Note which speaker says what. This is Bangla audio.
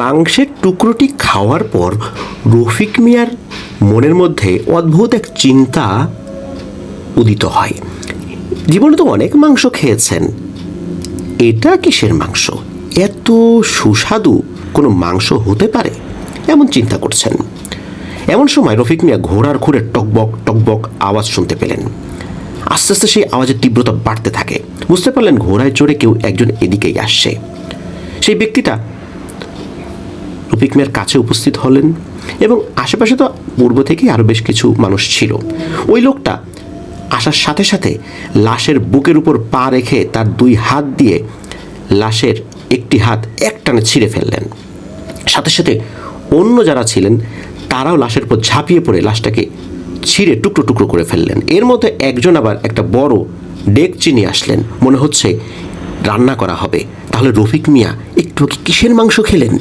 Speaker 1: মাংসের টুকরোটি খাওয়ার পর রফিক মিয়ার মনের মধ্যে অদ্ভুত এক চিন্তা উদিত হয়। জীবনে তো অনেক মাংস খেয়েছেন। এটা কিসের মাংস? এত সুস্বাদু কোনো মাংস হতে পারে? এমন চিন্তা করছেন। এমন সময় রফিক মিয়া ঘোড়ার ঘুরে টকবক টকবক আওয়াজ শুনতে পেলেন। আস্তে আস্তে সেই আওয়াজের তীব্রতা বাড়তে থাকে। বুঝতে পারলেন ঘোড়ায় চড়ে কেউ একজন এদিকেই আসছে। সেই ব্যক্তিটা রফিক মিয়ার কাছে উপস্থিত হলেন এবং আশেপাশে তো পূর্ব থেকেই আরও বেশ কিছু মানুষ ছিল। ওই লোকটা আসার সাথে সাথে লাশের বুকের উপর পা রেখে তার দুই হাত দিয়ে লাশের একটি হাত একটানে ছিঁড়ে ফেললেন। সাথে সাথে অন্য যারা ছিলেন, তারাও লাশের উপর ঝাঁপিয়ে পড়ে লাশটাকে ছিঁড়ে টুকরো টুকরো করে ফেললেন। এর মধ্যে একজন আবার একটা বড় ডেকচি নিয়ে আসলেন। মনে হচ্ছে রান্না করা হবে। তাহলে রফিক মিয়া একটু কিসের মাংস খেলেন?